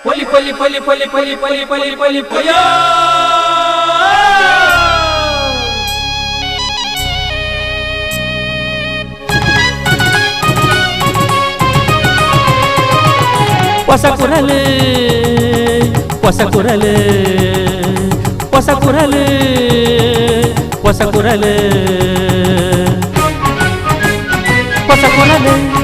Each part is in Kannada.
ಪೊಲಿ ಪೊಲಿ ಪೊಲಿ ಪೊಲಿ ಪೊಲಿ ಪೊಲಿ ಪೊಲಿ ಪೊಲಿ ಪೊಯ ಹೊಸ ಕುರಲು ಹೊಸ ಕುರಲು ಹೊಸ ಕುರಲು ಹೊಸ ಕುರಲು ಹೊಸ ಕುರಲು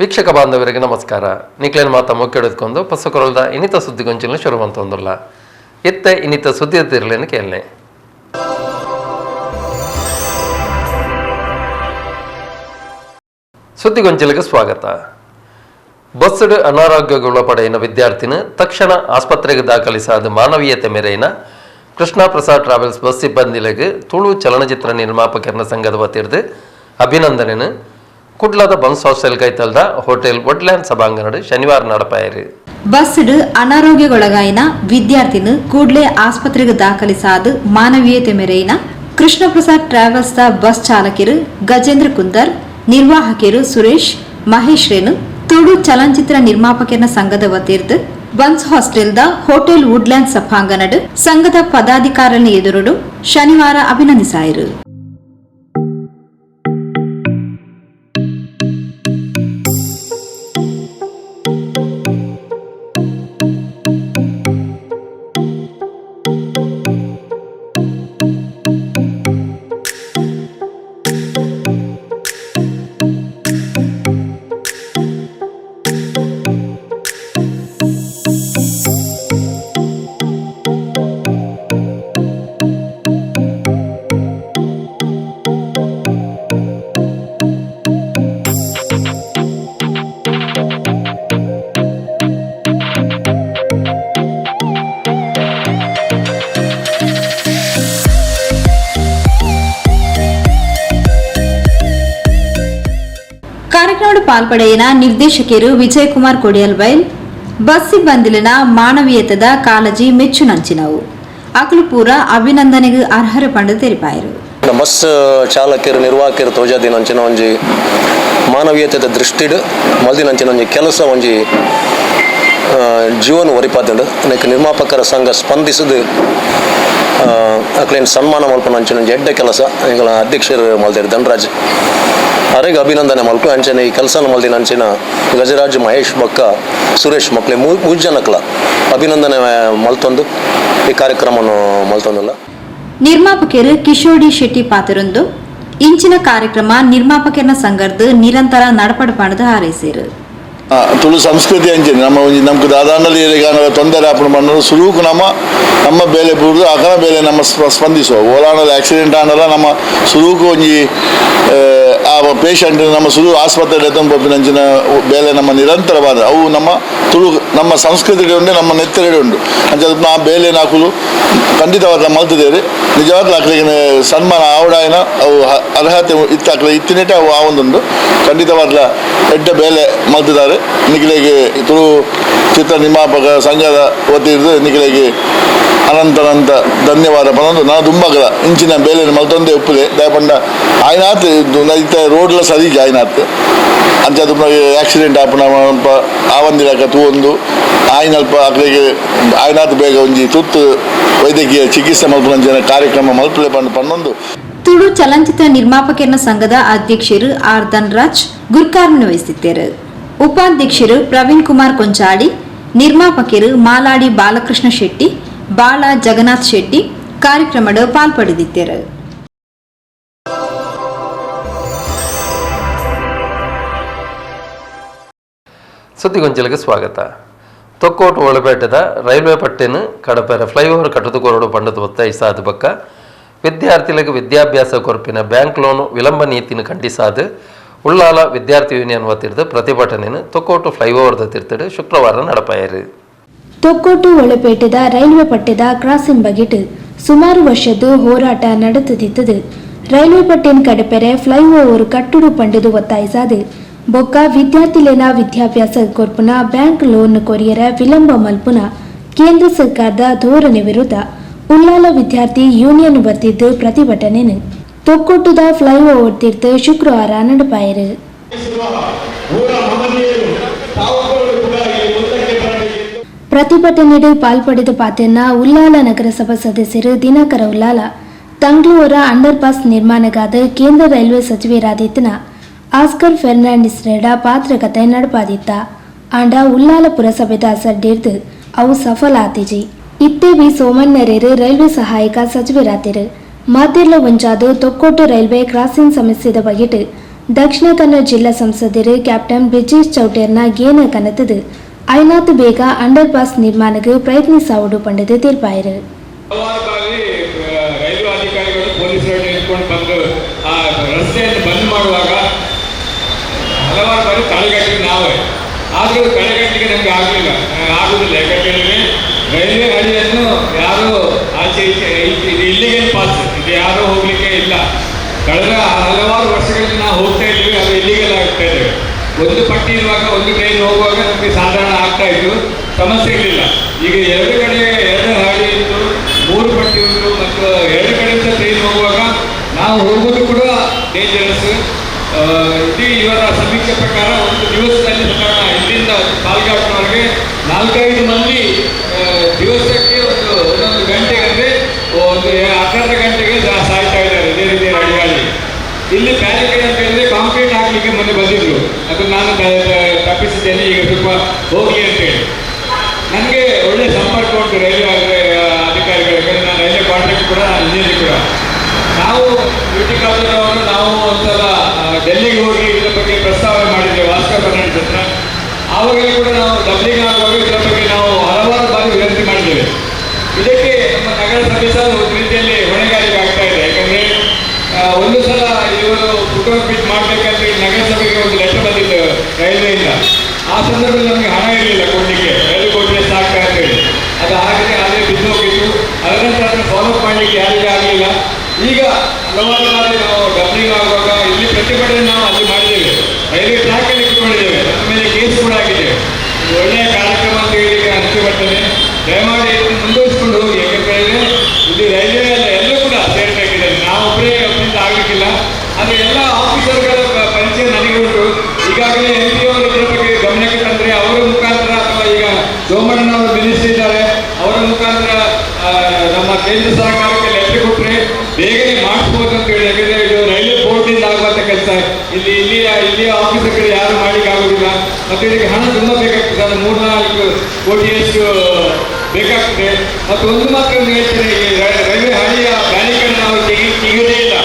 ವೀಕ್ಷಕ ಬಾಂಧವರಿಗೆ ನಮಸ್ಕಾರ. ನಿಕ್ಲೇನ್ ಮಾತ ಹಿಡಿದುಕೊಂಡು ಪಸಕೊರಲ್ದ ಇನಿತ ಸುದ್ದಿಗೊಂಚಲು ಶುರುವಂತೊಂದುಲ್ಲ ಇತ್ತೆ ಇನ್ನಿತ ಸುದ್ದಿ ತಿರ್ಲೇನು ಕೇಳನೆ. ಸುದ್ದಿಗೊಂಚಲಿಗೆ ಸ್ವಾಗತ. ಬಸ್ಸಡು ಅನಾರೋಗ್ಯಗೊಳಪಡೆಯಿನ ವಿದ್ಯಾರ್ಥಿನ ತಕ್ಷಣ ಆಸ್ಪತ್ರೆಗೆ ದಾಖಲಿಸಾದ ಮಾನವೀಯತೆ ಮೇರೆಯಿನ ಕೃಷ್ಣ ಪ್ರಸಾದ್ ಟ್ರಾವೆಲ್ಸ್ ಬಸ್ ಸಿಬ್ಬಂದಿಲೆಗೆ ತುಳು ಚಲನಚಿತ್ರ ನಿರ್ಮಾಪಕರನ ಸಂಘದ ವತಿರ್ದು ಅಭಿನಂದನೆನು ಕುಡ್ಲದ ಬನ್ಸ್ ಹಾಸ್ಟೆಲ್ ಕೈತಲ್ದ ಹೋಟೆಲ್ ವಡ್ಲ್ಯಾಂಡ್ ಸಭಾಂಗಣ ಶನಿವಾರ ನಡಪಾಯಿರು ಬಸ್ಡ್ ಅನಾರೋಗ್ಯಗೊಳಗಾಯಿನ ವಿದ್ಯಾರ್ಥಿನ ಕೂಡ್ಲೆ ಆಸ್ಪತ್ರೆಗೆ ದಾಖಲಿಸಾದ ಮಾನವೀಯತೆ ಮೆರೆಯಿನ ಕೃಷ್ಣ ಪ್ರಸಾದ್ ಟ್ರಾವೆಲ್ಸ್ ದ ಬಸ್ ಚಾಲಕಿರು ಗಜೇಂದ್ರ ಕುಂದರ್, ನಿರ್ವಾಹಕಿರು ಸುರೇಶ್, ಮಹೇಶ್ ರೇನು ತುಳು ಚಲನಚಿತ್ರ ನಿರ್ಮಾಪಕರ ಸಂಘದ ವತಿರ್ದು ಬನ್ಸ್ ಹಾಸ್ಟೆಲ್ದ ಹೋಟೆಲ್ ವುಡ್ಲ್ಯಾಂಡ್ ಸಭಾಂಗಣಡು ಸಂಘದ ಪದಾಧಿಕಾರನ ಎದುರುಡು ಶನಿವಾರ ಅಭಿನಂದಿಸಾಯಿರು. ಪಾಲ್ಪಡೆಯಿನ ನಿರ್ದೇಶಕಿಯರು ವಿಜಯಕುಮಾರ್ ಕೊಡಿಯಲ್ಬೈಲ್, ಬಸ್ ಸಿಬ್ಬಂದಿಲಿನ ಮಾನವೀಯತದ ಕಾಳಜಿ ಮೆಚ್ಚುನಂಚಿನವು. ಅಕಲು ಪೂರ ಅಭಿನಂದನೆಗೆ ಅರ್ಹರ ಪಂಡ ತೆರಿಪಾಯರು. ಬಸ್ ಚಾಲಕರು, ನಿರ್ವಾಹಕರು ತೋಜಾದಿನ ಅಂಚಿನ ಒಂಜಿ ಮಾನವೀಯತೆದ ದೃಷ್ಟಿಡ್ ಮಲ್ದಿನಂಚಿನ ಒಂಜಿ ಕೆಲಸ ಒಂಜಿ ಜೀವನ ಒರಿಪಾದಂಡು ಅದಕ್ಕೆ ನಿರ್ಮಾಪಕರ ಸಂಘ ಸ್ಪಂದಿಸದು ಅಕ್ಲೇನು ಸನ್ಮಾನ ಮಲ್ಪನ ಅಂಚಿನ ಒಂಜಿ ಎಡ್ಡ ಕೆಲಸ. ಎಂಗಳ ಅಧ್ಯಕ್ಷರು ಮಲ್ದಿರು ಧನರಾಜ್. ಅವರಿಗೆ ಅಭಿನಂದನೆ ಮಲ್ಪು ಅಂಚನೆ ಈ ಕೆಲಸ ಮಲ್ದಿನ ಅಂಚಿನ ಗಜರಾಜ್, ಮಹೇಶ್, ಬಕ್ಕ, ಸುರೇಶ್ ಮಕ್ಳೆ ಮೂ ಮೂರು ಅಭಿನಂದನೆ ಮಲ್ತೊಂದು. ಈ ಕಾರ್ಯಕ್ರಮವನ್ನು ಮಲ್ತೊಂದಲ್ಲ. ನಿರ್ಮಾಪಕರು ಕಿಶೋಡಿ ಶೆಟ್ಟಿ ಪಾತ್ರರೊಂದು ಇಂಚಿನ ಕಾರ್ಯಕ್ರಮ ನಿರ್ಮಾಪಕರ ಸಂಘರ್ದು ನಿರಂತರ ನಡಪಡಪಣದ ಹಾರೈಸಿರು. ತುಳು ಸಂಸ್ಕೃತಿ ಅಂಚನೆ ನಮ್ಮ ಒಂಜಿ ನಮ್ಗೆ ದಾದಾಂಡಲಿ ಏರಿಗಾನ ತೊಂದರೆ ಆಪಣ ಮಣ್ಣು ಸುರುಕು ನಮ್ಮ ನಮ್ಮ ಬೇಲೆ ಬುರ್ದು ಆಕನ ಬೇಲೆ ನಮ್ಮ ಸ್ಪಂದಿಸುವ. ಓಲಾಣದ ಆಕ್ಸಿಡೆಂಟ್ ಆನಲ್ಲ ನಮ್ಮ ಸುರುವುಕು ಒಂಜಿ, ಆ ಪೇಷಂಟ್ ನಮ್ಮ ಸುರು ಆಸ್ಪತ್ರೆ ಎತ್ತೊಂದು ಪೋಪಿನಂಚಿನ ಬೇಲೆ ನಮ್ಮ ನಿರಂತರವಾದ, ಅವು ನಮ್ಮ ತುಳು, ನಮ್ಮ ಸಂಸ್ಕೃತಿ ಉಂಡೆ ನಮ್ಮ ನೆತ್ತರಡೆ ಉಂಟು. ಅಂಚದ ಆ ಬೇಲೆ ನಾಕುಲು ಖಂಡಿತವಾದ ಮಲ್ತಿದ್ದೇವೆ. ನಿಜವಾದ ಅಕ್ಕಲಿಗೆ ಸನ್ಮಾನ, ಆವಡಾಯಿನ ಅವು ಅರ್ಹತೆ ಇತ್ತಾಕಲ ಇತ್ತಿನೆಟೆ ಅವು ಆ ಒಂದುಂಡು ಖಂಡಿತವಾದ ಎಡ್ಡ ಬೇಲೆ ಮಲ್ತಿದ್ದಾರೆ. ನಿಖಿಲೆಗೆ ತುಳು ಚಿತ್ರ ನಿರ್ಮಾಪಕ ಸಂಘದ ವತಿಯಿಂದ ನಿಖಿಲೆಗೆ ಅನಂತನಂತ ಧನ್ಯವಾದ ಪನೊಂದು ನಾನು ದುಂಬಗಲ ಇಂಚಿನ ಬೇಲೆ ಮಲ್ತೊಂದೇ ಉಪ್ಪುದೆ ದಯಪಂಡ ಆಯ್ನಾತ್ ಇತ್ತ ರೋಡ್ಲ ಸರಿಗೆ ಆಯ್ನಾತ್ ಅಂಚದು ಆಕ್ಸಿಡೆಂಟ್ ಆಪನ ಆವಂದಿರಕ ತೂವೊಂದು ಆಯ್ನಲ್ಪ ಅಕ್ಕಲಿಗೆ ಆಯ್ನಾತ್ ಬೇಗ ಒಂಜಿ ತುತ್ತು ವೈದ್ಯಕೀಯ ಚಿಕಿತ್ಸೆ ಮಲ್ಪುನಂಚಿನ ಕಾರ್ಯಕ್ರಮ ಮಲ್ಪಲೆ ಪಂಡು ಪನ್ನೊಂದು. ತುಳು ಚಲನಚಿತ್ರ ನಿರ್ಮಾಪಕರ ಸಂಘದ ಅಧ್ಯಕ್ಷರು ಆರ್ ಧನ್ರಾಜ್ ಗುರುಕಾರ್ಮಣ ವಹಿಸಿದ್ದರು. ಉಪಾಧ್ಯಕ್ಷರು ಪ್ರವೀಣ್ ಕುಮಾರ್ ಕೊಂಚಾಡಿ, ನಿರ್ಮಾಪಕರು ಮಾಲಾಡಿ ಬಾಲಕೃಷ್ಣ ಶೆಟ್ಟಿ ಬಾಳ ಜಗನ್ನಾಥ್ ಶೆಟ್ಟಿ ಕಾರ್ಯಕ್ರಮದ ಪಾಲ್ಪಡೆದಿದ್ದರು. ಸುದ್ದಿಗೊಂಚಲಿಗೆ ಸ್ವಾಗತ. ತೊಕ್ಕೋಟು ಒಳಪೇಟದ ರೈಲ್ವೆ ಪಟ್ಟಿನ ಕಡಪೆರ ಫ್ಲೈಓವರ್ ಕಟ್ಟದುಕೊರಡು ಪಂಡದ ಒತ್ತಾಯಿಸಾದ ಬಕ್ಕ. ವಿದ್ಯಾರ್ಥಿಗಳಿಗೆ ವಿದ್ಯಾಭ್ಯಾಸ ಕೊರಪಿನ ಬ್ಯಾಂಕ್ ಲೋನು ವಿಳಂಬ ನೀತಿನ ಖಂಡಿಸಾದ. ಉಳ್ಳಾಲ ವಿದ್ಯಾರ್ಥಿ ಯೂನಿಯನ್ ವತಿರ್ದ ಪ್ರತಿಭಟನೆಯನ್ನು ತೊಕ್ಕೋಟು ಫ್ಲೈಓವರ್ದ ತಿರ್ತಡೆ ಶುಕ್ರವಾರ ನಡಪಾಯರು. ತೊಕ್ಕೋಟು ಒಳಪೇಟೆದ ರೈಲ್ವೆ ಪಟ್ಟೆದ ಕ್ರಾಸಿನ್ ಬಗೆಟ್ ಸುಮಾರು ವರ್ಷದ್ದು ಹೋರಾಟ ನಡೆದುದಿದ್ದದು ರೈಲ್ವೆ ಪಟ್ಟೆನ್ ಕಡೆಪೆರೆ ಫ್ಲೈಓವರ್ ಕಟ್ಟುಡು ಪಂಡದು ಒತ್ತಾಯಿಸಾದು. ಬೊಕ್ಕ ವಿದ್ಯಾರ್ಥಿಲೇನ ವಿದ್ಯಾಭ್ಯಾಸ ಕೊರ್ಪುನ ಬ್ಯಾಂಕ್ ಲೋನ್ ಕೊರಿಯರ ವಿಳಂಬ ಮಲ್ಪುನ ಕೇಂದ್ರ ಸರ್ಕಾರದ ಧೋರಣೆ ವಿರುದ್ಧ ಉಲ್ಲಾಲ ವಿದ್ಯಾರ್ಥಿ ಯೂನಿಯನ್ ಬರ್ತಿದ್ದು ಪ್ರತಿಭಟನೆ ತೊಕ್ಕೊಟ್ಟುದ ಫ್ಲೈಓವರ್ ತೀರ್ಥ ಶುಕ್ರವಾರ ನಡಪಾಯಿರು. ಪ್ರತಿಭಟನೆಡೆ ಪಾಲ್ಪಡಿದ ಪಾತೆಯನ್ನ ಉಲ್ಲಾಲ ನಗರಸಭಾ ಸದಸ್ಯರು ದಿನಕರ ಉಲ್ಲಾಲ. ತಂಗ್ಳೂರ ಅಂಡರ್ ಪಾಸ್ ನಿರ್ಮಾಣಗಾದ ಕೇಂದ್ರ ರೈಲ್ವೆ ಸಚಿವರಾದಿತ್ತನ ಆಸ್ಕರ್ ಫೆರ್ನಾಂಡಿಸ್ ರೇಡ ಪಾತ್ರಕತೆ ನಡಪಾದಿತ್ತ ಆಂಡ ಉಲ್ಲಾಲ ಪುರಸಭೆದ ಸಡ್ಡಿರ್ದು ಅವು ಸಫಲ ಆತಿಜಿ. ಇತ್ತೇ ಬಿ ಸೋಮಣ್ಣರೇರು ರೈಲ್ವೆ ಸಹಾಯಕ ಸಚಿವರಾತಿರು ಮಾತಿರ್ಲ ಒಂಚಾದು ತೊಕ್ಕೋಟು ರೈಲ್ವೆ ಕ್ರಾಸಿಂಗ್ ಸಮಸ್ಯೆದ ಬಗೆಟ್. ದಕ್ಷಿಣ ಕನ್ನಡ ಜಿಲ್ಲಾ ಸಂಸದರು ಕ್ಯಾಪ್ಟನ್ ಬ್ರಿಜೇಶ್ ಚೌಟೇರ್ನ ಗೇನ ಕನತದು. ಐನಾತ್ ಬೇಗ ಅಂಡರ್ ಪಾಸ್ ನಿರ್ಮಾಣಕ್ಕೆ ಪ್ರಯತ್ನಿಸಾವುಡು ಪಂಡದು ತೀರ್ಪಾಯಿರು. ಇಲ್ಲಿಗೆ ಪಾಸ್ ಇದು ಯಾರೂ ಹೋಗ್ಲಿಕ್ಕೆ ಇಲ್ಲ. ಕಳೆದ ಹಲವಾರು ವರ್ಷಗಳಲ್ಲಿ ನಾವು ಹೋಗ್ತಾ ಇದ್ವಿ, ಅದು ಇಲ್ಲಿಗೆಲ್ಲ ಆಗ್ತಾ ಇದ್ದೇವೆ ಒಂದು ಪಟ್ಟಿ ಇರುವಾಗ ಒಂದು ಟ್ರೈನ್ ಹೋಗುವಾಗ ನಮಗೆ ಸಾಧಾರಣ ಆಗ್ತಾ ಇತ್ತು. ಸಮಸ್ಯೆ ಇರಲಿಲ್ಲ. ಈಗ ಎರಡು ಕಡೆ, ಎರಡು ಹಾಡಿ ಇತ್ತು, ಮೂರು ಪಟ್ಟಿ ಉಂಟು, ಮತ್ತು ಎರಡು ಕಡೆಯಿಂದ ಟ್ರೈನ್ ಹೋಗುವಾಗ ನಾವು ಹೋಗೋದು ಕೂಡ ಡೇಂಜರಸ್ ಇಡೀ ಇವರ ಸಮೀಕ್ಷೆ ಪ್ರಕಾರ ಒಂದು ದಿವಸದಲ್ಲಿ ಸಾಧಾರಣ ಇಲ್ಲಿಂದ ಪಾಲ್ಘಾಟ್ನವರೆಗೆ ನಾಲ್ಕೈದು ಮಂದಿ ಆ, ದಿವಸಕ್ಕೆ ಒಂದು ಒಂದೊಂದು ಗಂಟೆಗೆ ಅಂದರೆ ಒಂದು ಗಂಟೆಗೆ ಸಾಯ್ತಾ ಇದ್ದಾರೆ, ಇದೇ ರೀತಿ ಅಡಿಗಾಳಿ ಇಲ್ಲಿ ಬ್ಯಾರಿಕೇಡ್ ಅಂತ ಹೇಳಿದ್ರೆ ಕಾಂಕ್ರೀಟ್ ಹಾಕ್ಲಿಕ್ಕೆ ಮೊನ್ನೆ ಬಂದಿದ್ರು. ಅದು ನಾನು ತಪ್ಪಿಸಿದ್ದೇನೆ, ಈಗ ಸ್ವಲ್ಪ ಹೋಗಿ ಅಂತ ಹೇಳಿ. ನನಗೆ ಒಳ್ಳೆ ಸಂಪರ್ಕ ಉಂಟು ರೈಲ್ವೆ ಅಧಿಕಾರಿಗಳು ಯಾಕಂದ್ರೆ ನಾನು ರೈಲ್ವೆ ಕಾಂಟ್ರಾಕ್ಟ್ ಕೂಡ ನಾನು ಕೂಡ. ನಾವು ಬ್ಯೂಟಿ ನಾವು ಒಂದ್ಸಲ ಡೆಲ್ಲಿಗೆ ಹೋಗಿ ಇದರ ಬಗ್ಗೆ ಪ್ರಸ್ತಾವನೆ ಮಾಡಿದ್ದೇವೆ ವಾಸ್ಕರ್ ಫರ್ನಾಂಡಿಸ್ ಹತ್ರ. ಆವಾಗಲೂ ಕೂಡ ನಾವು ಡಬ್ಲಿಂಗ್ ಆಗುವಾಗ ಇದರ ಬಗ್ಗೆ ನಾವು ಹಲವಾರು ಬಾರಿ ವಿನಂತಿ ಮಾಡಿದ್ದೇವೆ. ಇದಕ್ಕೆ ನಗರಸಭೆ ಸಹ ಒಂದು ರೀತಿಯಲ್ಲಿ ಹೊಣೆಗಾರಿಕೆ ಆಗ್ತಾ ಇದೆ. ಯಾಕಂದ್ರೆ ಒಂದು ಸಲ ಇವರು ಕುಟುಂಬ ಫಿಟ್ ಮಾಡ್ಬೇಕಂದ್ರೆ ನಗರಸಭೆಗೆ ಒಂದು ಲೆಟರ್ ಬಂದಿತ್ತು ರೈಲ್ವೆಯಿಂದ. ಆ ಸಂದರ್ಭದಲ್ಲಿ ನಮಗೆ ಹಣ ಇರಲಿಲ್ಲ ಕೊಡ್ಲಿಕ್ಕೆ. ರೈಲು ಕೊಟ್ಟರೆ ಸಾಕ ಅಂತ ಹೇಳಿ. ಅದು ಆಗದೆ ಅದೇ ಬಿದ್ದೋಗಿತ್ತು. ಅದರ ನಂತರ ಫಾಲೋ ಮಾಡಲಿಕ್ಕೆ ಯಾರಿಗೆ ಆಗಲಿಲ್ಲ. ಈಗ ಹಲವಾರು ಬಾರಿ ನಾವು ಡಬ್ಲಿಂಗ್ ಆಗುವಾಗ ಇಲ್ಲಿ ಪ್ರತಿಭಟನೆ ನಾವು ಅಲ್ಲಿ ಮಾಡಿದ್ದೇವೆ. ರೈಲ್ವೆ ಟ್ರ್ಯಾಕಲ್ಲಿ ಇಟ್ಕೊಂಡಿದ್ದೇವೆ ಅದ ಮೇಲೆ ಕೇಸ್ ಕೂಡ ಆಗಿದೆ. ಒಳ್ಳೆಯ ಕಾರ್ಯಕ್ರಮ ಅಂತ ಹೇಳಿ ಅನಿಸಿ ದಯಮಾಡಿ ಇದನ್ನು ಮುಂದುವರಿಸಿಕೊಂಡು ಹೋಗಿ ಯಾಕಂತ ಹೇಳಿದ್ರೆ ಇಲ್ಲಿ ರೈಲ್ವೆ ಎಲ್ಲ ಎಲ್ಲರೂ ಕೂಡ ಸೇರ್ಬೇಕಿದೆ ನಾವು ಒಬ್ಬರೇ ಒಬ್ಬರಿಂದ ಆಗಲಿಕ್ಕಿಲ್ಲ ಅಂದ್ರೆ ಎಲ್ಲ ಆಫೀಸರ್ಗಳ ಪರಿಚಯ ನನಗೆ ಉಂಟು ಈಗಾಗಲೇ ಎಂ ಪಿ ಅವರು ಇದರ ಬಗ್ಗೆ ಗಮನಕ್ಕೆ ತಂದ್ರೆ ಅವರ ಮುಖಾಂತರ ಅಥವಾ ಈಗ ಸೋಮಣ್ಣನವರು ಅವರು ಇದ್ದಾರೆ ಅವರ ಮುಖಾಂತರ ನಮ್ಮ ಕೇಂದ್ರ ಸರ್ಕಾರಕ್ಕೆ ಲೆಟರ್ ಕೊಟ್ಟರೆ ಬೇಗನೆ ಮಾಡಿಸ್ಬೋದು ಅಂತ ಹೇಳಿ. ಯಾಕಂದ್ರೆ ಇದು ರೈಲ್ವೆ ಬೋರ್ಡ್ನಿಂದ ಆಗುವಂಥ ಕೆಲಸ. ಇಲ್ಲಿ ಇಲ್ಲಿ ಇಲ್ಲಿಯ ಕಡೆ ಯಾರು ಮಾಡ್ಲಿಕ್ಕೆ ಆಗೋದಿಲ್ಲ. ಮತ್ತೆ ಇದಕ್ಕೆ ಹಣ ತುಂಬ ಬೇಕಾಗ್ತದೆ. ಅದು ಮೂರ್ನಾಲ್ಕು ಕೋಟಿಯಷ್ಟು ಬೇಕಾಗ್ತದೆ. ಮತ್ತು ಒಂದು ಮಾತ್ರ ಒಂದು ಹೇಳ್ತೇನೆ ರೈಲ್ವೆ ಹಳಿಯ ಬ್ಯಾರಿಕೇಡ್ ನಾವು ತೆಗಿ ತೆಗೆಯೋದೇ ಇಲ್ಲ.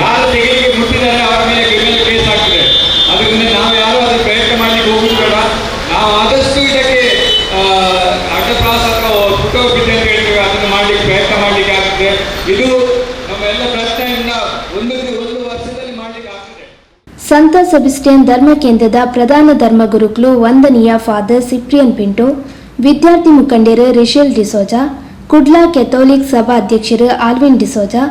ಯಾರು ತೆಗೆಯಲಿಕ್ಕೆ ಮುಟ್ಟಿದ್ದಾರೆ ಅವರ ಮೇಲೆ ಕ್ರಿಮಿನಲ್ ಕೇಸ್ ಆಗ್ತದೆ ಅದರಿಂದ ನಾವು ಯಾರು ಅದರ ಪ್ರಯತ್ನ ಮಾಡಲಿಕ್ಕೆ ಹೋಗುದು ಬೇಡ ನಾವು ಆದಷ್ಟು ಇದಕ್ಕೆ ಅಡ್ಡಪ್ರಾಸ ಅಥವಾ ಫುಟೋ ಬಿದ್ದೆ ಅಂತ ಹೇಳ್ತೇವೆ ಅದನ್ನು ಮಾಡಲಿಕ್ಕೆ ಪ್ರಯತ್ನ ಮಾಡಲಿಕ್ಕೆ ಆಗ್ತದೆ. ಇದು ನಮ್ಮ ಎಲ್ಲ ಪ್ರಯತ್ನದಿಂದ ಒಂದು ಒಂದು ಸಂತ ಸಬಿಸ್ಟಿಯನ್ ಧರ್ಮ ಕೇಂದ್ರದ ಪ್ರಧಾನ ಧರ್ಮ ಗುರುಗಳು ವಂದನೀಯ ಫಾದರ್ ಸಿಪ್ರಿಯನ್ ಪಿಂಟೋ ವಿದ್ಯಾರ್ಥಿ ಮುಖಂಡರು ರಿಷೇಲ್ ಡಿಸೋಜಾ, ಕುಡ್ಲಾ ಕೆಥೋಲಿಕ್ ಸಭಾ ಅಧ್ಯಕ್ಷರು ಆಲ್ವಿನ್ ಡಿಸೋಜಾ,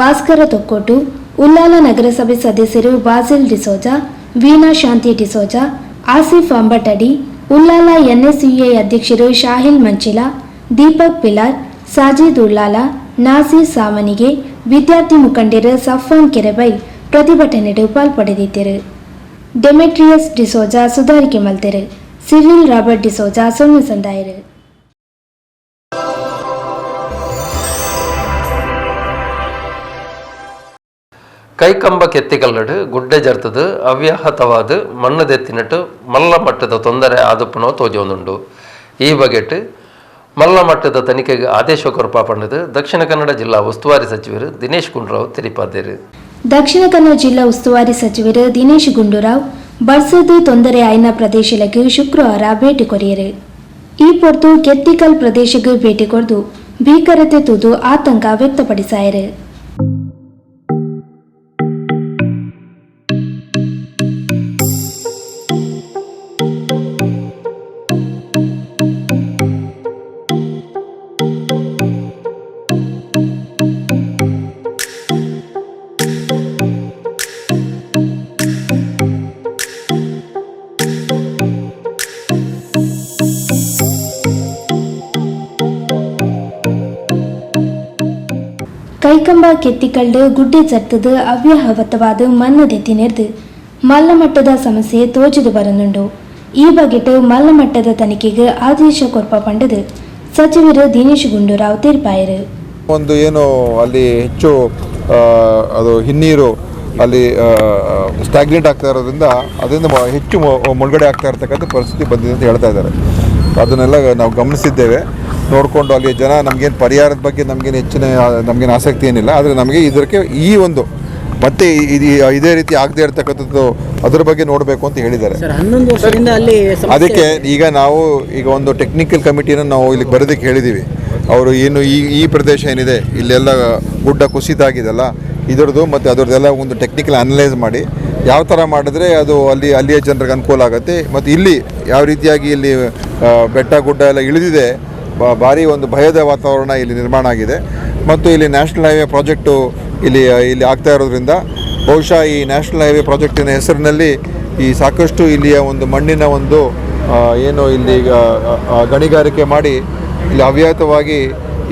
ಭಾಸ್ಕರ ತೊಕ್ಕೋಟು, ಉಲ್ಲಾಲ ನಗರಸಭೆ ಸದಸ್ಯರು ಬಾಸಿಲ್ ಡಿಸೋಜಾ, ವೀಣಾ ಶಾಂತಿ ಡಿಸೋಜಾ, ಆಸಿಫ್ ಅಂಬಟಡಿ, ಉಲ್ಲಾಲ ಎನ್ಎಸ್ಯುಎ ಅಧ್ಯಕ್ಷರು ಶಾಹಿಲ್ ಮಂಚಿಲಾ, ದೀಪಕ್ ಪಿಲಾರ್, ಸಾಜಿದ್ ಉಲ್ಲಾಲ, ನಾಸೀರ್ ಸಾವನಿಗೆ ವಿದ್ಯಾರ್ಥಿ ಮುಖಂಡರು ಸಫಾನ್ ಕೆರೆಬೈ ಪ್ರತಿಭಟನೆಡು ಪಾಲ್ಪಡೆದಿದ್ದರು. ಡೆಮೆಟ್ರಿಯಸ್ ಡಿಸೋಜಾ ಸುಧಾರಿಕೆ ಮಲ್ತೆರು. ಸಿರಿಲ್ ರಾಬರ್ಟ್ ಡಿಸೋಜಾ ಸೊನ್ನೆ ಸಂದಾಯರು. ಕೈಕಂಬ ಕೆತ್ತಿಕಲ್ಲಡು ಗುಡ್ಡೆ ಜರ್ತದು ಅವ್ಯಾಹತವಾದ ಮಣ್ಣದೆತ್ತಿನಟ್ಟು ಮಲ್ಲ ಮಟ್ಟದ ತೊಂದರೆ ಆದಪ್ಪನೋ ತೋಜೋನುಂಡು. ಈ ಬಗೆಟ್ ಮಲ್ಲ ಮಟ್ಟದ ತನಿಖೆಗೆ ಆದೇಶ ಕೊರಪ ಪಂಡದು ದಕ್ಷಿಣ ಕನ್ನಡ ಜಿಲ್ಲಾ ಉಸ್ತುವಾರಿ ಸಚಿವರು ದಿನೇಶ್ ಗುಂಡೂರಾವ್ ತಿಳಿಪಾದರು ದಕ್ಷಿಣ ಕನ್ನಡ ಜಿಲ್ಲಾ ಉಸ್ತುವಾರಿ ಸಚಿವರು ದಿನೇಶ್ ಗುಂಡೂರಾವ್ ಬರ್ಸದು ತೊಂದರೆ ಆಯ್ನ ಪ್ರದೇಶಕ್ಕೆ ಶುಕ್ರವಾರ ಭೇಟಿ ಕೊರಿಯರು ಈ ಪೊರ್ತು ಕೆತ್ತಿಕಲ್ ಪ್ರದೇಶಕ್ಕೆ ಭೇಟಿ ಕೊಡ್ದು ಭೀಕರತೆ ತೂದು ಆತಂಕ ವ್ಯಕ್ತಪಡಿಸಾಯರು. ಬೇಕಂಬ ಕೆತ್ತಿಕಲ್ಡು ಗುಡ್ಡೆ ಚರ್ತದ ಅವ್ಯಾಹವತವಾದ ಮನ್ನದೆ ನೆರೆದು ಮಲ್ಲಮಟ್ಟದ ಸಮಸ್ಯೆ ತೋಜದು ಬರನುಂಡು ಈ ಬಗೆಟ್ ಮಲ್ಲಮಟ್ಟದ ತನಿಖೆಗೆ ಆದೇಶ ಕೊರ್ಪ ಪಂಡದು ಸಚಿವರು ದಿನೇಶ್ ಗುಂಡೂರಾವ್ ತೀರ್ಪಾಯರು. ಒಂದು ಏನು ಅಲ್ಲಿ ಹೆಚ್ಚು ಅದು ಹಿನ್ನೀರು ಅಲ್ಲಿ ಸ್ಟಾಗ್ನೆಂಟ್ ಆಗ್ತಾ ಇರೋದ್ರಿಂದ ಅದರಿಂದ ಹೆಚ್ಚು ಮುಳುಗಡೆ ಆಗ್ತಾ ಇರತಕ್ಕಂಥ ಪರಿಸ್ಥಿತಿ ಬಂದಿದೆ ಅಂತ ಹೇಳ್ತಾ ಇದ್ದಾರೆ. ಅದನ್ನೆಲ್ಲ ನಾವು ಗಮನಿಸಿದ್ದೇವೆ. ನೋಡಿಕೊಂಡು ಅಲ್ಲಿ ಜನ ನಮಗೇನು ಪರಿಹಾರದ ಬಗ್ಗೆ ನಮಗೇನು ಹೆಚ್ಚಿನ ನಮಗೇನು ಆಸಕ್ತಿ ಏನಿಲ್ಲ. ಆದರೆ ನಮಗೆ ಇದಕ್ಕೆ ಈ ಒಂದು ಮತ್ತೆ ಇದು ಇದೇ ರೀತಿ ಆಗದೆ ಇರತಕ್ಕಂಥದ್ದು ಅದ್ರ ಬಗ್ಗೆ ನೋಡಬೇಕು ಅಂತ ಹೇಳಿದ್ದಾರೆ. ಅದಕ್ಕೆ ಈಗ ನಾವು ಈಗ ಒಂದು ಟೆಕ್ನಿಕಲ್ ಕಮಿಟಿನ ನಾವು ಇಲ್ಲಿಗೆ ಬರೋದಕ್ಕೆ ಹೇಳಿದ್ದೀವಿ ಅವರು ಏನು ಈ ಈ ಪ್ರದೇಶ ಏನಿದೆ ಇಲ್ಲೆಲ್ಲ ಗುಡ್ಡ ಕುಸಿತ ಆಗಿದೆಲ್ಲ ಇದರದ್ದು ಮತ್ತು ಅದರದ್ದೆಲ್ಲ ಒಂದು ಟೆಕ್ನಿಕಲ್ ಅನಲೈಸ್ ಮಾಡಿ ಯಾವ ಥರ ಮಾಡಿದ್ರೆ ಅದು ಅಲ್ಲಿ ಅಲ್ಲಿಯ ಜನರಿಗೆ ಅನುಕೂಲ ಆಗುತ್ತೆ. ಮತ್ತು ಇಲ್ಲಿ ಯಾವ ರೀತಿಯಾಗಿ ಇಲ್ಲಿ ಬೆಟ್ಟ, ಗುಡ್ಡ ಎಲ್ಲ ಇಳಿದಿದೆ ಭಾರಿ ಒಂದು ಭಯದ ವಾತಾವರಣ ಇಲ್ಲಿ ನಿರ್ಮಾಣ ಆಗಿದೆ. ಮತ್ತು ಇಲ್ಲಿ ನ್ಯಾಷನಲ್ ಹೈವೇ ಪ್ರಾಜೆಕ್ಟು ಇಲ್ಲಿ ಇಲ್ಲಿ ಆಗ್ತಾ ಇರೋದ್ರಿಂದ ಬಹುಶಃ ಈ ನ್ಯಾಷನಲ್ ಹೈವೇ ಪ್ರಾಜೆಕ್ಟಿನ ಹೆಸರಿನಲ್ಲಿ ಈ ಸಾಕಷ್ಟು ಇಲ್ಲಿಯ ಒಂದು ಮಣ್ಣಿನ ಒಂದು ಏನು ಇಲ್ಲಿ ಗಣಿಗಾರಿಕೆ ಮಾಡಿ ಇಲ್ಲಿ ಅವ್ಯಾತವಾಗಿ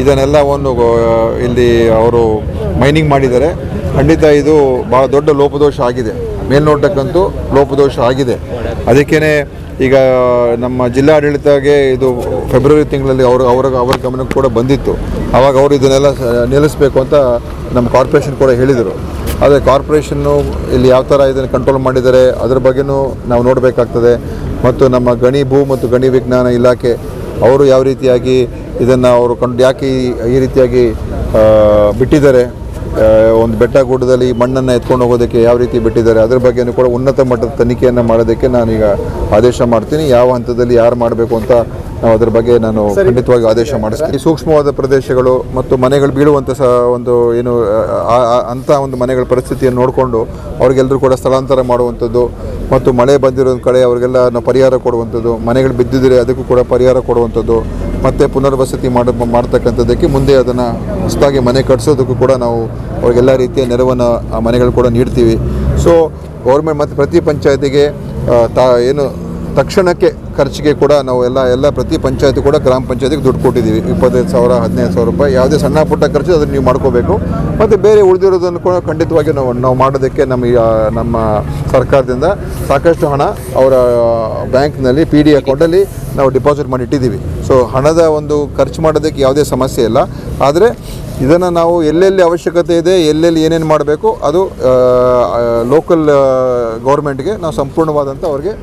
ಇದನ್ನೆಲ್ಲ ಒಂದು ಇಲ್ಲಿ ಅವರು ಮೈನಿಂಗ್ ಮಾಡಿದ್ದಾರೆ. ಖಂಡಿತ ಇದು ಭಾಳ ದೊಡ್ಡ ಲೋಪದೋಷ ಆಗಿದೆ. ಮೇಲ್ನೋಟಕ್ಕಂತೂ ಲೋಪದೋಷ ಆಗಿದೆ. ಅದಕ್ಕೇ ಈಗ ನಮ್ಮ ಜಿಲ್ಲಾಡಳಿತಗೆ ಇದು ಫೆಬ್ರವರಿ ತಿಂಗಳಲ್ಲಿ ಅವರು, ಅವರ ಅವರ ಗಮನಕ್ಕೆ ಕೂಡ ಬಂದಿತ್ತು. ಆವಾಗ ಅವರು ಇದನ್ನೆಲ್ಲ ನಿಲ್ಲಿಸಬೇಕು ಅಂತ ನಮ್ಮ ಕಾರ್ಪೊರೇಷನ್ ಕೂಡ ಹೇಳಿದರು. ಆದರೆ ಕಾರ್ಪೊರೇಷನ್ನು ಇಲ್ಲಿ ಯಾವ ಥರ ಇದನ್ನು ಕಂಟ್ರೋಲ್ ಮಾಡಿದ್ದಾರೆ, ಅದರ ಬಗ್ಗೆನೂ ನಾವು ನೋಡಬೇಕಾಗ್ತದೆ. ಮತ್ತು ನಮ್ಮ ಗಣಿ ಭೂ ಮತ್ತು ಗಣಿ ವಿಜ್ಞಾನ ಇಲಾಖೆ, ಅವರು ಯಾವ ರೀತಿಯಾಗಿ ಇದನ್ನು ಅವರು ಕಂಡು, ಯಾಕೆ ಈ- ರೀತಿಯಾಗಿ ಬಿಟ್ಟಿದ್ದಾರೆ ಒಂದು ಬೆಟ್ಟ ಗುಡ್ಡದಲ್ಲಿ ಮಣ್ಣನ್ನು ಎತ್ಕೊಂಡು ಹೋಗೋದಕ್ಕೆ ಯಾವ ರೀತಿ ಬಿಟ್ಟಿದ್ದಾರೆ ಅದ್ರ ಬಗ್ಗೆನೂ ಕೂಡ ಉನ್ನತ ಮಟ್ಟದ ತನಿಖೆಯನ್ನು ಮಾಡೋದಕ್ಕೆ ನಾನೀಗ ಆದೇಶ ಮಾಡ್ತೀನಿ. ಯಾವ ಹಂತದಲ್ಲಿ ಯಾರು ಮಾಡಬೇಕು ಅಂತ ನಾವು ಅದ್ರ ಬಗ್ಗೆ ನಾನು ಖಂಡಿತವಾಗಿ ಆದೇಶ ಮಾಡಿಸ್ತೀನಿ. ಸೂಕ್ಷ್ಮವಾದ ಪ್ರದೇಶಗಳು ಮತ್ತು ಮನೆಗಳು ಬೀಳುವಂಥ ಸಹ ಒಂದು ಏನು ಅಂಥ ಒಂದು ಮನೆಗಳ ಪರಿಸ್ಥಿತಿಯನ್ನು ನೋಡಿಕೊಂಡು ಅವ್ರಿಗೆಲ್ಲರೂ ಕೂಡ ಸ್ಥಳಾಂತರ ಮಾಡುವಂಥದ್ದು ಮತ್ತು ಮಳೆ ಬಂದಿರೋ ಕಡೆ ಅವರಿಗೆಲ್ಲ ನಾವು ಪರಿಹಾರ ಕೊಡುವಂಥದ್ದು ಮನೆಗಳು ಬಿದ್ದಿದ್ರೆ ಅದಕ್ಕೂ ಕೂಡ ಪರಿಹಾರ ಕೊಡುವಂಥದ್ದು ಮತ್ತು ಪುನರ್ವಸತಿ ಮಾಡ ಮಾಡ್ತಕ್ಕಂಥದ್ದಕ್ಕೆ ಮುಂದೆ ಅದನ್ನು ಹೊಸದಾಗಿ ಮನೆ ಕಟ್ಸೋದಕ್ಕೂ ಕೂಡ ನಾವು ಅವ್ರಿಗೆಲ್ಲ ರೀತಿಯ ನೆರವನ್ನು ಆ ಮನೆಗಳು ಕೂಡ ನೀಡ್ತೀವಿ. ಸೊ ಗೌರ್ಮೆಂಟ್ ಮತ್ತು ಪ್ರತಿ ಪಂಚಾಯತಿಗೆ ತಾ, ಏನು ತಕ್ಷಣಕ್ಕೆ ಖರ್ಚಿಗೆ ಕೂಡ ನಾವು ಎಲ್ಲ ಎಲ್ಲ ಪ್ರತಿ ಪಂಚಾಯತಿ ಕೂಡ ಗ್ರಾಮ ಪಂಚಾಯತಿಗೆ ದುಡ್ಡು ಕೊಟ್ಟಿದ್ದೀವಿ. ಇಪ್ಪತ್ತೈದು ಸಾವಿರ, ಹದಿನೈದು ಸಾವಿರ ರೂಪಾಯಿ. ಯಾವುದೇ ಸಣ್ಣ ಪುಟ್ಟ ಖರ್ಚು ಅದನ್ನು ನೀವು ಮಾಡ್ಕೋಬೇಕು. ಮತ್ತು ಬೇರೆ ಉಳಿದಿರೋದನ್ನು ಕೂಡ ಖಂಡಿತವಾಗಿ ನಾವು ನಾವು ಮಾಡೋದಕ್ಕೆ ನಮ್ಮ ನಮ್ಮ ಸರ್ಕಾರದಿಂದ ಸಾಕಷ್ಟು ಹಣ ಅವರ ಬ್ಯಾಂಕ್ನಲ್ಲಿ ಪಿ ಡಿ ಅಕೌಂಟಲ್ಲಿ ನಾವು ಡಿಪಾಸಿಟ್ ಮಾಡಿ ಇಟ್ಟಿದ್ದೀವಿ. ಸೊ, ಹಣದ ಒಂದು ಖರ್ಚು ಮಾಡೋದಕ್ಕೆ ಯಾವುದೇ ಸಮಸ್ಯೆ ಇಲ್ಲ. ಆದರೆ ಇದನ್ನು ನಾವು ಎಲ್ಲೆಲ್ಲಿ ಅವಶ್ಯಕತೆ ಇದೆ, ಎಲ್ಲೆಲ್ಲಿ ಏನೇನು ಮಾಡಬೇಕು, ಅದು ಲೋಕಲ್ ಗೌರ್ಮೆಂಟ್ಗೆ ನಾವು ಸಂಪೂರ್ಣವಾದಂಥ ಅವ್ರಿಗೆ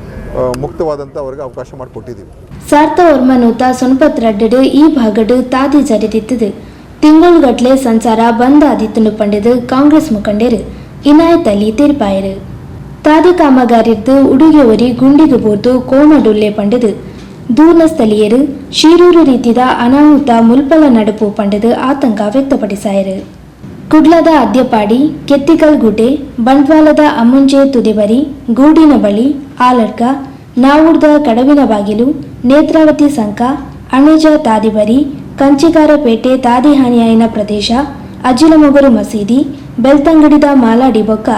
ಮುಕ್ತವಾದಂಥ ಅವರಿಗೆ ಅವಕಾಶ ಮಾಡಿಕೊಟ್ಟಿದ್ದೀವಿ. ಸಾರ್ಥ ವರ್ಮನೂತ ಸೊನ್ಪತ್ರಡ್ಡು ಈ ಭಾಗಡು ತಾದಿ ಜರಿದಿತ್ತದು. ತಿಂಗಳುಗಟ್ಲೆ ಸಂಚಾರ ಬಂದ ಆದಿತ್ತನು ಪಂಡಿದು ಕಾಂಗ್ರೆಸ್ ಮುಖಂಡರು ಇನಾಯತ್ ಅಲಿ ತೀರ್ಪಾಯರು. ತಾದಿ ಕಾಮಗಾರಿದ್ದು ಉಡುಗೆ ಒರಿ ಗುಂಡಿಗೆ ಬೋರ್ದು ಕೋಮಡುಲ್ಲೆ ಪಂಡದು ದೂರ್ನ ಸ್ಥಳೀಯರು ಶೀರೂರು ರೀತಿದ ಅನಾಹುತ ಮುಲ್ಪಲ ನಡುಪು ಪಂಡದು ಆತಂಕ ವ್ಯಕ್ತಪಡಿಸಾಯರು. ಕುಡ್ಲದ ಅದ್ಯಪಾಡಿ ಕೆತ್ತಿಕಲ್ ಗುಡ್ಡೆ ಬಂಟ್ವಾಳದ ಅಮುಂಜೆ ತುದಿಬರಿ, ಗೂಡಿನ ಬಳಿ ಆಲಡ್ಕ ನಾವುಡ್ದ ಕಡವಿನ ಬಾಗಿಲು, ನೇತ್ರಾವತಿ ಸಂಕ, ಅಣುಜ ತಾದಿಬರಿ ಕಂಚಿಕಾರಪೇಟೆ ತಾದಿಹಾನಿಯಾಯಿನ ಪ್ರದೇಶ, ಅಜಿಲಮೊಗರು ಮಸೀದಿ, ಬೆಳ್ತಂಗಡಿದ ಮಾಲಾಡಿ ಬೊಕ್ಕ,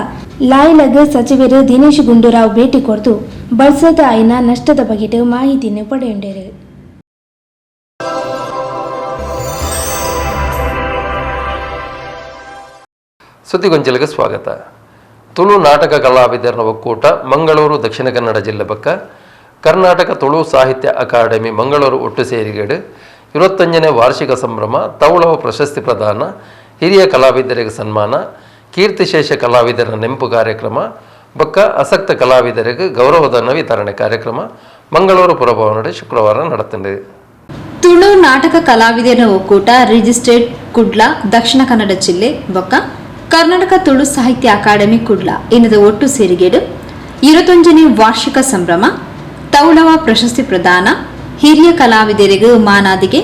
ಲಾಯ್ಲಗ್ ಸಚಿವರು ದಿನೇಶ್ ಗುಂಡೂರಾವ್ ಭೇಟಿ ಕೊಡ್ತು ಬಳ್ಸದ ಆಯ್ನ ನಷ್ಟದ ಬಗೆಟ್ ಮಾಹಿತಿಯನ್ನು ಪಡೆಯುಂಡರು. ಸುದ್ದಿಗೊಂಜಲಿಗೆ ಸ್ವಾಗತ. ತುಳು ನಾಟಕ ಕಲಾವಿದರ ಒಕ್ಕೂಟ ಮಂಗಳೂರು, ದಕ್ಷಿಣ ಕನ್ನಡ ಜಿಲ್ಲೆ ಪಕ್ಕ, ಕರ್ನಾಟಕ ತುಳು ಸಾಹಿತ್ಯ ಅಕಾಡೆಮಿ ಮಂಗಳೂರು ಒಟ್ಟು ಸೇರಿಗೇಡು ಇವತ್ತೊಂದನೇ ವಾರ್ಷಿಕ ಸಂಭ್ರಮ, ತೌಳವ ಪ್ರಶಸ್ತಿ ಪ್ರದಾನ, ಹಿರಿಯ ಕಲಾವಿದರಿಗೆ ಸನ್ಮಾನ, ಕೀರ್ತಿಶೇಷ ಕಲಾವಿದರ ನೆಂಪು ಕಾರ್ಯಕ್ರಮ ಬಕ್ಕ ಆಸಕ್ತ ಕಲಾವಿದರಿಗೆ ಗೌರವಧನ ವಿತರಣೆ ಕಾರ್ಯಕ್ರಮ, ಮಂಗಳೂರು ಪುರಭವನಡೆ ಶುಕ್ರವಾರ ನಡೆತಂಡಿದೆ ತುಳು ನಾಟಕ ಕಲಾವಿದರ ಒಕ್ಕೂಟ ರಿಜಿಸ್ಟ್ರೇಟ್ ಕುಡ್ಲಾ, ದಕ್ಷಿಣ ಕನ್ನಡ ಜಿಲ್ಲೆ ಬೊಕ್ಕ ಕರ್ನಾಟಕ ತುಳು ಸಾಹಿತ್ಯ ಅಕಾಡೆಮಿ ಕುಡ್ಲ ಇನ್ನದ ಒಟ್ಟು ಸೇರಿಗೇಡು ಇರುತ್ತೊಂಜನೇ ವಾರ್ಷಿಕ ಸಂಭ್ರಮ ತೌಳವ ಪ್ರಶಸ್ತಿ ಪ್ರದಾನ, ಹಿರಿಯ ಕಲಾವಿದರಿಗೆ ಮಾನಾದಿಗೆ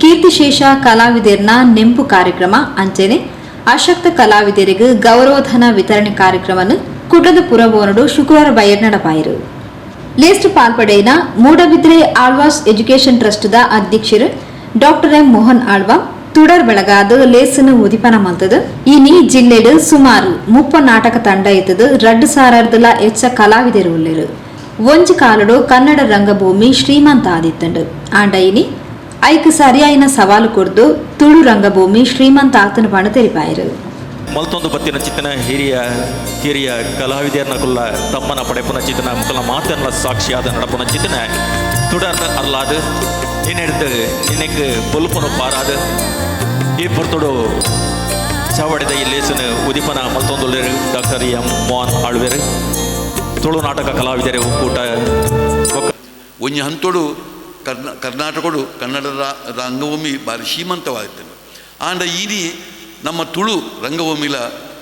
ಕೀರ್ತಿಶೇಷ ಕಲಾವಿದರ್ನ ನೆಂಪು ಕಾರ್ಯಕ್ರಮ ಅಂಚನೆ, ಅಶಕ್ತ ಕಲಾವಿದರಿಗೆ ಗೌರವಧನ ವಿತರಣೆ ಕಾರ್ಯಕ್ರಮವನ್ನು ಕುಡ್ಲದ ಪುರಬೋನಡು ಶುಕ್ರವಾರ ಬಯರ್ ನಡಪಾಯಿರು ಲೇಸ್ಟ್ ಪಾಲ್ಪಡೆಯಿನ ಮೂಡಬಿದ್ರೆ ಆಳ್ವಾಸ್ ಎಜುಕೇಷನ್ ಟ್ರಸ್ಟ್ದ ಅಧ್ಯಕ್ಷರು ಡಾಕ್ಟರ್ ಎಂ ಮೋಹನ್ ಆಳ್ವಾ ತುಡರ್ ಬೆಳಗಾದ ಲೇಸನ ಉದಿಪನ ಮಂತದ ಇನಿ ಜಿಲ್ಲೆಡು ಸುಮಾರು ಮುಪ್ಪ ನಾಟಕ ತಂಡ ಇದ್ದದು ರಡ್ಡು ಸಾರರ್ದಲ ಎಚ್ಚ ಕಲಾವಿದರು ಉಳ್ಳೆರು ಒಂಜಿ ಕಾಲಡು ಕನ್ನಡ ರಂಗಭೂಮಿ ಶ್ರೀಮಂತ ಆದಿತ್ತಂಡು ಆಂಡ ಇನಿ ಐಕ್ ಸರಿಯಾಯಿನ ಸವಾಲು ಕೊಡ್ದು ತುಳು ರಂಗಭೂಮಿ ಶ್ರೀಮಂತ ಆತನ ಪಣ ತೆರಿಪಾಯರು ಮಲ್ತೊಂದು ಬತ್ತಿನ ಚಿತ್ತನ ಹಿರಿಯ ಕಿರಿಯ ಕಲಾವಿದರನ್ನ ಕುಲ್ಲ ತಮ್ಮನ ಪಡೆಪುನ ಚಿತ್ತನ ಮುಕ್ಕಲ ಮಾತನ್ನ ಸಾಕ್ಷಿಯಾದ ನಡಪುನ ಚಿತ್ತನ തുടർന്ന് അല്ലാതെ என்னெடுத்து இன்னைக்கு பொல்லுப்பன பாராது ஏற்படுத்தோடு ಚಾವಡಿದ ಇಲ್ಲೇಸನ ಉದಿಪನ ಮತ್ತೊಂದು ಡಾಕ್ಟರ್ ಎಂ ಮೋಹನ್ ಆಳ್ವೇರು. ತುಳು ನಾಟಕ ಕಲಾವಿದರು ಒಕ್ಕೂಟ ಒಂಜಿ ಹಂತೋಡು ಕರ್ನಾ ಕರ್ನಾಟಕಡು ಕನ್ನಡದ ರಂಗಭೂಮಿ ಭಾರಿ ಶ್ರೀಮಂತವಾಗುತ್ತದೆ ಆಂಡ ಇನಿ ನಮ್ಮ ತುಳು ರಂಗಭೂಮಿಲ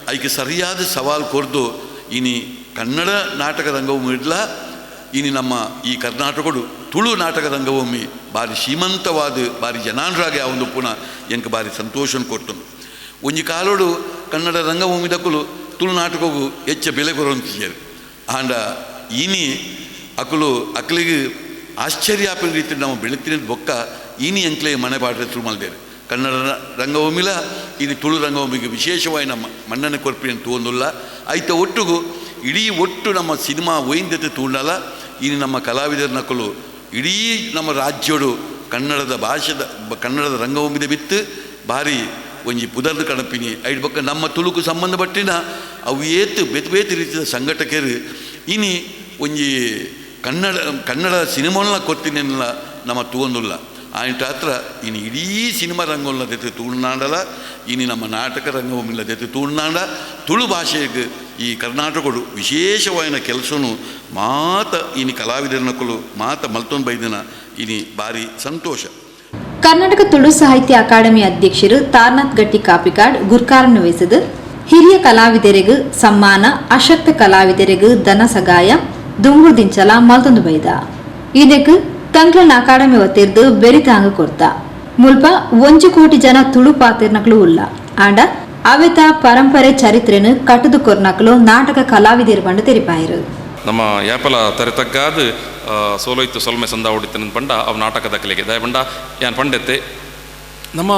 ಅದಕ್ಕೆ ಸರಿಯಾದ ಸವಾಲ್ ಕೊರ್ದು ಇನಿ ಕನ್ನಡ ನಾಟಕ ರಂಗಭೂಮಿ ಇನಿ ನಮ್ಮ ಈ ಕರ್ನಾಟಕಡು ತುಳು ನಾಟಕ ರಂಗಭೂಮಿ ಬಾರಿ ಶ್ರೀಮಂತವಾದ, ಭಾರಿ ಆ ಒಂದು ಪುಣ ಎಂಕ ಭಾರಿ ಸಂತೋಷನ ಕೊಡ್ತನು ಒಂಜಿ ಕಾಲೋಡು ಕನ್ನಡ ರಂಗಭೂಮಿ ತುಳು ನಾಟಕವು ಹೆಚ್ಚ ಬೆಲೆ ಕೊರೊಂತಿದ್ದಾರೆ ಆಂಡ ಇನಿ ಅಕುಲು ಅಕ್ಲಿಗೆ ಆಶ್ಚರ್ಯ ಆಪಿನ ರೀತಿ ನಾವು ಬೆಳಕಿನ ಬೊಕ್ಕ ಇನಿ ಅಂಕ್ಲೆ ಮನೆ ಪಾಠ ಶುರು ಕನ್ನಡ ರಂಗಭೂಮಿಲ ಇನಿ ತುಳು ರಂಗಭೂಮಿಗೆ ವಿಶೇಷವಾಗಿ ನಮ್ಮ ಮನ್ನಣೆ ಕೊರ್ಪಿನ ತೋಂದುಲ್ಲ ಆಯ್ತ ಒಟ್ಟುಗೂ ಇಡೀ ಒಟ್ಟು ನಮ್ಮ ಸಿನಿಮಾ ವೈಂದ್ಯತೆ ತೂಂಡಲ್ಲ ಇನ್ನು ನಮ್ಮ ಕಲಾವಿದರ ನಕಲು ಇಡೀ ನಮ್ಮ ರಾಜ್ಯಡು ಕನ್ನಡದ ಭಾಷೆದ, ಕನ್ನಡದ ರಂಗಭೂಮಿದ ಬಿತ್ತು, ಭಾರಿ ಒಂಜಿ ಪುದರ್ದು ಕಣಪಿನಿ. ಐಡ್ ಬೊಕ್ಕ ನಮ್ಮ ತುಳುಕು ಸಂಬಂಧಪಟ್ಟಿನ ಅವು ಏತು ಬೇತ್ ಬೇತೆ ರೀತಿಯ ಸಂಘಟಕರು. ಇನಿ ಒಂಜಿ ಕನ್ನಡ ಕನ್ನಡ ಸಿನಿಮಾನ ಕೊತ್ತಿನೆಲ್ಲ ನಮ್ಮ ತೂಂದುಲ್ಲ ಆಯ್ತು ಹತ್ರ ಇನ್ನು ಇಡೀ ಸಿನಿಮಾ ರಂಗಂಲ ಜೊತೆ ತೂಳ್ನಾಡಲ ಇನ್ನು ನಮ್ಮ ನಾಟಕ ರಂಗಭೂಮಿಲ ಜೊತೆ ತೂಳ್ನಾಡ ತುಳು ಭಾಷೆಗೆ ಈ ಕರ್ನಾಟಕಡು ವಿಶೇಷವಾದ ಕೆಲಸನು ಮಾತ ಇನಿ ಕಲಾವಿದರನಕ್ಕಲು ಮಾತ ಮಲ್ತೊಂದು ಬೈದಿನ ಇನಿ ಭಾರಿ ಸಂತೋಷ. ಕರ್ನಾಟಕ ತುಳು ಸಾಹಿತ್ಯ ಅಕಾಡೆಮಿ ಅಧ್ಯಕ್ಷರು ತಾರ್ನಾಥ್ ಗಟ್ಟಿ ಕಾಪಿಕಾಡ್ ಗುರ್ಕಾರನ ವಹಿಸಿದ ಹಿರಿಯ ಕಲಾವಿದರಿಗೂ ಸಮ್ಮಾನ, ಅಶಕ್ತ ಕಲಾವಿದರಿಗೂ ಧನ ಸಗಾಯ ದುಂಗುರ್ದಿಂಚಲ ಮಲ್ತೊಂದು ಬೈದ. ಇದಕ್ಕೆ ತಂಕ್ಲನ್ ಅಕಾಡೆಮಿ ಒತ್ತಿರ್ದು ಬೆರಿತಾಂಗ ಕೊಡ್ತ. ಮುಲ್ಪ ಒಂಜು ಕೋಟಿ ಜನ ತುಳು ಪಾತಿರ್ನಕ್ಲು ಉಲ್ಲ ಆಂಡ ಅವೆತ ಪರಂಪರೆ ಚರಿತ್ರೆನು ಕಟ್ಟದು ಕೊರ್ನಕ್ಲು ನಾಟಕ ಕಲಾವಿದರು ಬಂಡು ತೆರಿಪಾಯರು. ನಮ್ಮ ಯಾಪಲ ತರಿತಗ್ಗಾದ ಸೋಲೋಯ್ತು ಸೊಲ್ಮೆ ಸಂದ ಹೊಡಿತನ ಪಂಡ ಅವು ನಾಟಕದ ಕಲೆಗೆ ದಯ ಪಂಡ, ಯಾನ್ ಪಂಡೆತ್ತೆ? ನಮ್ಮ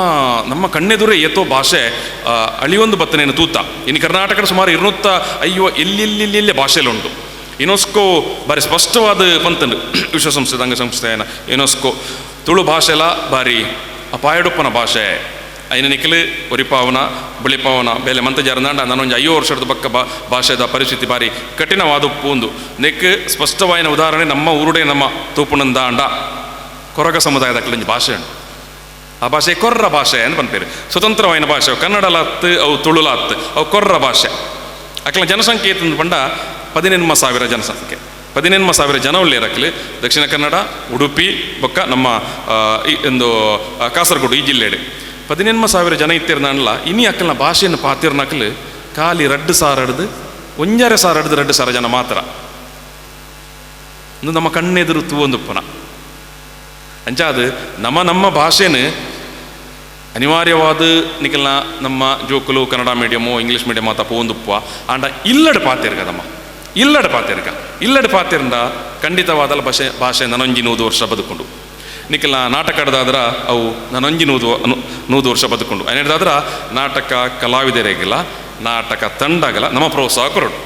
ನಮ್ಮ ಕಣ್ಣೆದುರೇ ಏತೋ ಭಾಷೆ ಅಳಿಯೊಂದು ಬತ್ತನೇನು ತೂತ. ಇನ್ನು ಕರ್ನಾಟಕದ ಸುಮಾರು ಇರುನೂತ್ತ ಅಯ್ಯೋ ಭಾಷೆಯಲ್ಲಿ ಭಾಷೆಲುಂಟು ಯುನೆಸ್ಕೋ ಬಾರಿ ಸ್ಪಷ್ಟವಾದ ಪಂತಂಡು ವಿಶ್ವಸಂಸ್ಥೆ ಅಂಗಸಂಸ್ಥೆನ ಯುನೆಸ್ಕೋ. ತುಳು ಭಾಷೆಲ ಬಾರಿ ಅಪಾಯಡುಪ್ಪನ ಭಾಷೆ. ಐನ ನಿಖಿಲು ಒರಿಪಾವನ ಬಳಿಪಾವನ ಬೇಲೆ ಮಂತ ಜರನಾಂಡ ನಾನೊಂದು ಐಯೋ ವರ್ಷದ ಪಕ್ಕ ಬಾ ಭಾಷೆದ ಪರಿಸ್ಥಿತಿ ಬಾರಿ ಕಠಿಣವಾದ ಪೂಂದು ನೆಕ್ ಸ್ಪಷ್ಟವಾಯಿನ ಉದಾಹರಣೆ ನಮ್ಮ ಊರುಡೆ ನಮ್ಮ ತೂಪುನಂದಾಂಡ ಕೊರಗ ಸಮುದಾಯದ ಕೆಲವೊಂದು ಭಾಷೆ ಆ ಭಾಷೆ ಕೊರ್ರ ಭಾಷೆ ಅಂತ ಬಂದ್ಪೇರು ಸ್ವತಂತ್ರವಾಯಿನ ಭಾಷೆ ಕನ್ನಡಲಾತ್ ಅವು ತುಳುಲಾತ್ ಅವು ಕೊರ್ರ ಭಾಷೆ ಅಕ್ಲೆ ಜನಸಂಖ್ಯೆ ಪಂಡ ಪದಿನೆನ್ಮ ಸಾವಿರ ಜನಸಂಖ್ಯೆ ಪದಿನೆಂಟು ಸಾವಿರ ಜನ ಉಳ್ಳೇರಕ್ಲಿ ದಕ್ಷಿಣ ಕನ್ನಡ ಉಡುಪಿ ಬೊಕ್ಕ ನಮ್ಮ ಈ ಒಂದು ಕಾಸರಗೋಡು ಈ ಜಿಲ್ಲೆಡೆ ಪದಿನೆನ್ಮ ಸಾವಿರ ಜನ ಇತ್ತಿರ್ನಲ್ಲ ಇನಿ ಅಕ್ಕಲ್ನ ಭಾಷೆಯನ್ನು ಪಾತಿರ್ನಕ್ಲು ಖಾಲಿ ರಡ್ಡು ಸಾರ ಹಿಡ್ದು ಒಂಜರೆ ಸಾರ ಹಿಡ್ದು ರಡ್ಡು ಸಾರ ಜನ ಮಾತ್ರ ಒಂದು ನಮ್ಮ ಕಣ್ಣೆದುರು ತೂವೊಂದು ಪುನ ಅಂಚಾದ ನಮ್ಮ ನಮ್ಮ ಭಾಷೆನ ಅನಿವಾರ್ಯವಾದ ನಿಕಲ್ನ ನಮ್ಮ ಜೋಕುಲು ಕನ್ನಡ ಮೀಡಿಯಮು ಇಂಗ್ಲೀಷ್ ಮೀಡಿಯಮ್ ಆತ ಪೋಂದುಪ್ಪ ಆಂಡ ಇಲ್ಲಡ್ ಪಾತಿರ್ಗದಮ್ಮ ಇಲ್ಲಡ್ ಪಾತಿರ್ಗ ಇಲ್ಲಡ್ ಪಾತಿರ್ಂದ ಖಂಡಿತವಾದಲ್ಲ ಭಾಷೆ ಭಾಷೆ ನನೊಂಜಿ ನೂದು ವರ್ಷ ಬದುಕೊಂಡು ನಿಖಿಲ್ನ ನಾಟಕ ಅವು ನನೊಂಜಿ ನೂದು ನೂದು ವರ್ಷ ಬದುಕೊಂಡು. ಏನಿಡ್ದಾದ್ರ ನಾಟಕ ಕಲಾವಿದರಿಗಿಲ್ಲ, ನಾಟಕ ತಂಡಗಲ ನಮ್ಮ ಪ್ರೋತ್ಸಾಹ ಕೊರಡು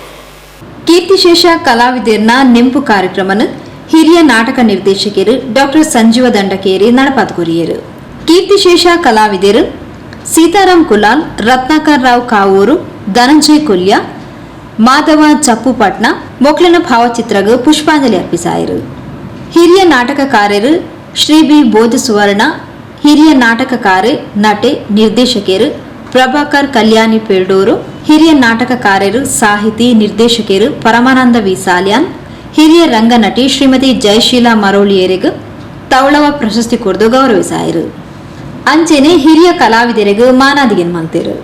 ಕೀರ್ತಿಶೇಷ ಕಲಾವಿದರ್ನ ನೆಂಪು ಕಾರ್ಯಕ್ರಮನ ಹಿರಿಯ ನಾಟಕ ನಿರ್ದೇಶಕರು ಡಾಕ್ಟರ್ ಸಂಜೀವ ದಂಡಕೇರಿ ನಡಪಾತ್ಕೊರಿಯರು ಕೀರ್ತಿಶೇಷ ಕಲಾವಿದರು ಸೀತಾರಾಮ್ ಕುಲಾಲ್, ರತ್ನಾಕರ್ ರಾವ್ ಕಾವೂರು, ಧನಂಜಯ್ ಕೊಲ್ಯ, ಮಾಧವ ಚಪ್ಪು ಪಟ್ನ ಮೊಕ್ಲಿನ ಭಾವಚಿತ್ರಗೂ ಪುಷ್ಪಾಂಜಲಿ ಅರ್ಪಿಸಾಯರು. ಹಿರಿಯ ನಾಟಕಕಾರರು ಶ್ರೀ ಬಿ ಬೋಧ ಸುವರ್ಣ ಹಿರಿಯ ನಾಟಕಕಾರೆ, ನಟೆ ನಿರ್ದೇಶಕಿಯರು ಪ್ರಭಾಕರ್ ಕಲ್ಯಾಣಿ ಪೇಲ್ಡೂರು, ಹಿರಿಯ ನಾಟಕಕಾರರು ಸಾಹಿತಿ ನಿರ್ದೇಶಕಿಯರು ಪರಮಾನಂದ ವಿ ಸಾಲ್ಯಾನ್ ಹಿರಿಯ ರಂಗನಟಿ ಶ್ರೀಮತಿ ಜಯಶೀಲಾ ಮರೋಳಿಯರಿಗೂ ತೌಳವ ಪ್ರಶಸ್ತಿ ಕೊಡದು ಗೌರವಿಸಾಯರು. ಅಂಚೆನೆ ಹಿರಿಯ ಕಲಾವಿದರಿಗೂ ಮಾನಾದಿಗೆನ್ ಮಂತಿರು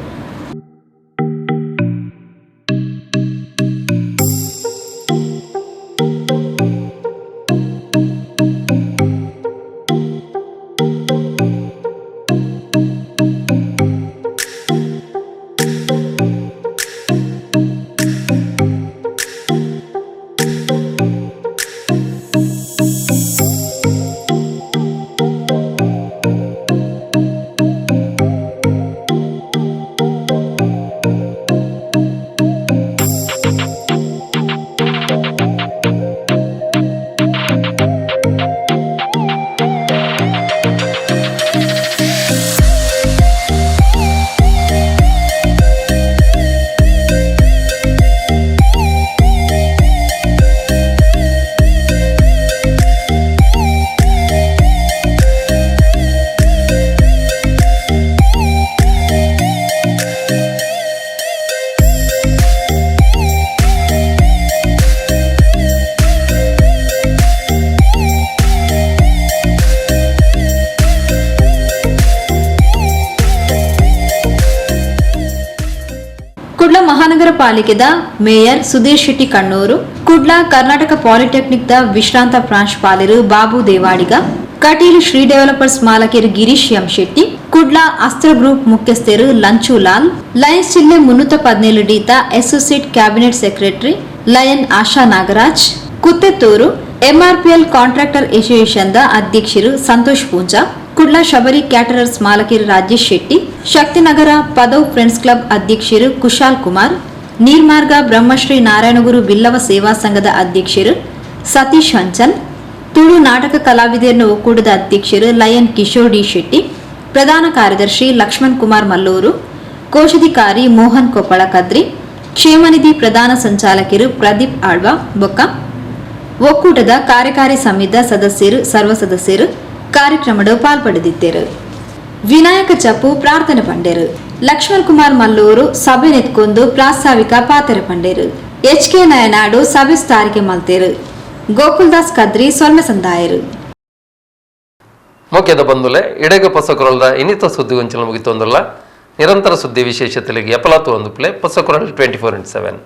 ಪಾಲಿಕೆದ mayor Sudhir Shetty Kannur Kudla Karnataka polytechnic the ವಿಶ್ರಾಂತ ಪ್ರಾಂಶುಪಾಲರು Babu Devadiga Kateel Shri developers ಮಾಲಕಿಯರು Girish M Shetty Kudla Astra group ಮುಖ್ಯಸ್ಥರು ಲಂಚು ಲಾಲ್ ಲಯನ್ಸ್ ಜಿಲ್ಲೆ ಮುನ್ನೂತ ಪದಿನೇಳು ಡೀತ associate cabinet secretary lion Asha Nagaraj Kuthethoor MRPL contractor association the ಅಧ್ಯಕ್ಷರು Santosh Poonja Kudla Shabari caterers ಮಾಲಕಿರು Rajesh Shetty Shaktinagar Padav friends club ಅಧ್ಯಕ್ಷರು ಕುಶಾಲ್ ಕುಮಾರ್ ನೀರ್ಮಾರ್ಗ ಬ್ರಹ್ಮಶ್ರೀ ನಾರಾಯಣಗುರು ಬಿಲ್ಲವ ಸೇವಾ ಸಂಘದ ಅಧ್ಯಕ್ಷರು ಸತೀಶ್ ಹಂಚನ್ ತುಳು ನಾಟಕ ಕಲಾವಿದರನ್ನು ಒಕ್ಕೂಟದ ಅಧ್ಯಕ್ಷರು ಲಯನ್ ಕಿಶೋರ್ ಡಿ ಶೆಟ್ಟಿ, ಪ್ರಧಾನ ಕಾರ್ಯದರ್ಶಿ ಲಕ್ಷ್ಮಣ್ ಕುಮಾರ್ ಮಲ್ಲೂರು, ಕೋಶಾಧಿಕಾರಿ ಮೋಹನ್ ಕೊಪ್ಪಳ ಕದ್ರಿ ಕ್ಷೇಮನಿಧಿ ಪ್ರಧಾನ ಸಂಚಾಲಕರು ಪ್ರದೀಪ್ ಆಳ್ವ, ಬೊಕ್ಕ, ಒಕ್ಕೂಟದ ಕಾರ್ಯಕಾರಿ ಸಮಿತಿ ಸದಸ್ಯರು, ಸರ್ವ ಸದಸ್ಯರು, ಕಾರ್ಯಕ್ರಮದ ಪಾಲ್ಪಡೆದಿದ್ದರು. ವಿನಾಯಕ ಚಪ್ಪು ಪ್ರಾರ್ಥನೆ ಪಂಡೆರು. ಲಕ್ಷ್ಮಣ್ ಕುಮಾರ್ ಮಲ್ಲೂರು ಸಭೆ ನಿಂತ್ಕೊಂಡು ಪ್ರಾಸ್ತಾವಿಕ ಪಾತ್ರ ಪಂಡೇರು. ಎಚ್ ಕೆ ನಯನಾಡು ಸಭೆ ಸ್ಥಾರಿಕೆ ಮಲ್ತೇರು. ಗೋಕುಲ್ದಾಸ್ ಕದ್ರಿ ಸೊಲ್ಮೆ ಸಂದಾಯರು. ಮುಖ್ಯದ ಬಂದುಲೆ ಇಡಗ ಪೊಸಕೊರಲ್ದ ಇನ್ನಿತ ಸುದ್ದಿ ಮುಗಿತು ಮುಗಿತೊಂದುಲ್ಲ. ನಿರಂತರ ಸುದ್ದಿ ವಿಶೇಷತೆಗೆ ಎಪಲಾತು ಒಂದು ಪ್ಲೇ ಪೊಸಕೊರಲ್ ಟ್ವೆಂಟಿ ಫೋರ್ ಇಂಟು ಸೆವೆನ್